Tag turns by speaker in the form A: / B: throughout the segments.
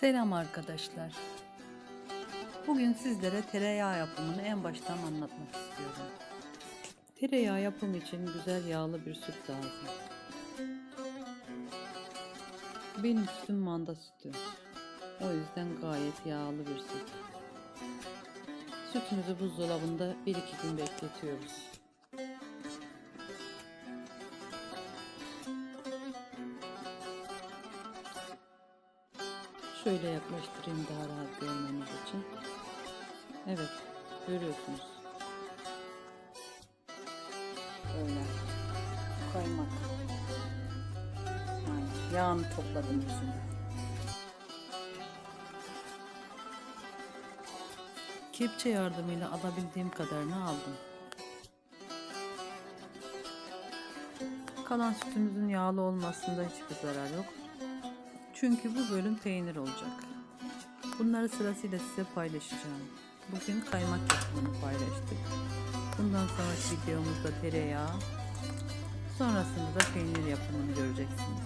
A: Selam arkadaşlar. Bugün sizlere tereyağı yapımını en baştan anlatmak istiyorum. Tereyağı yapımı için güzel yağlı bir süt lazım. Benim sütüm manda sütü. O yüzden gayet yağlı bir süt. Sütümüzü buzdolabında 1-2 gün bekletiyoruz. Şöyle yaklaştırayım daha rahat görmeniz için. Evet, görüyorsunuz. Böyle. Kaymak. Aynen. Yağını topladım yüzüne. Kepçe yardımıyla alabildiğim kadarını aldım. Kalan sütümüzün yağlı olmasında hiçbir zarar yok. Çünkü bu bölüm peynir olacak. Bunları sırasıyla size paylaşacağım. Bugün kaymak yapımını paylaştık. Bundan sonraki videomuzda tereyağı, sonrasında da peynir yapımını göreceksiniz.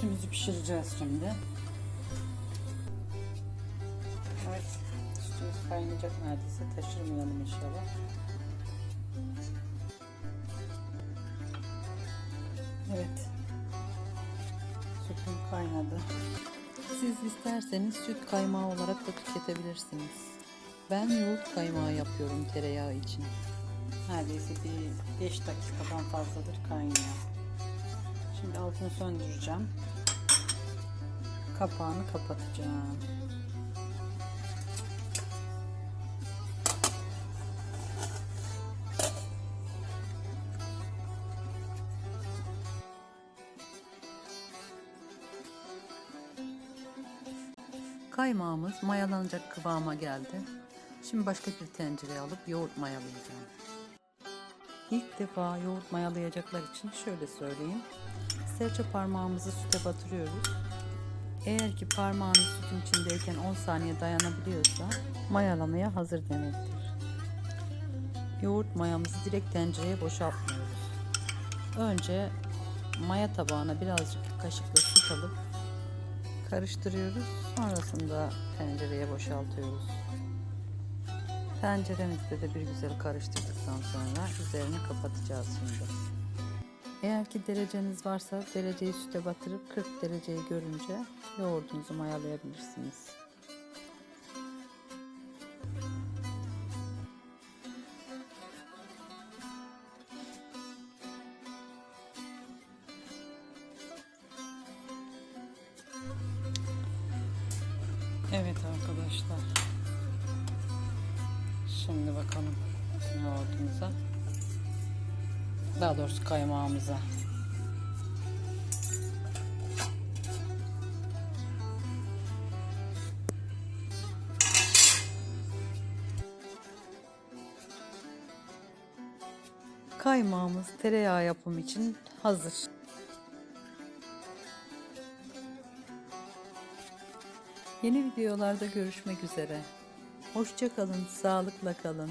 A: Sütümüzü pişireceğiz şimdi. Evet, sütümüz kaynayacak neredeyse. Taşırmayalım inşallah. Evet. Sütüm kaynadı. Siz isterseniz süt kaymağı olarak da tüketebilirsiniz. Ben yoğurt kaymağı yapıyorum tereyağı için. Neredeyse bir 5 dakikadan fazladır kaynıyor. Şimdi altını söndüreceğim. Kapağını kapatacağım. Kaymağımız mayalanacak kıvama geldi. Şimdi başka bir tencereye alıp yoğurt mayalayacağım. İlk defa yoğurt mayalayacaklar için şöyle söyleyeyim. Serçe parmağımızı süte batırıyoruz. Eğer ki parmağınız sütün içindeyken 10 saniye dayanabiliyorsa mayalamaya hazır demektir. Yoğurt mayamızı direkt tencereye boşaltmıyoruz. Önce maya tabağına birazcık kaşıkla süt alıp karıştırıyoruz. Sonrasında tencereye boşaltıyoruz. Tenceremizde de bir güzel karıştırdıktan sonra üzerini kapatacağız şimdi. Eğer ki dereceniz varsa dereceyi süte batırıp 40 dereceyi görünce yoğurdunuzu mayalayabilirsiniz. Evet arkadaşlar. Şimdi bakalım yoğurdumuza. Daha doğrusu kaymağımıza. Kaymağımız tereyağı yapımı için hazır. Yeni videolarda görüşmek üzere. Hoşça kalın, sağlıkla kalın.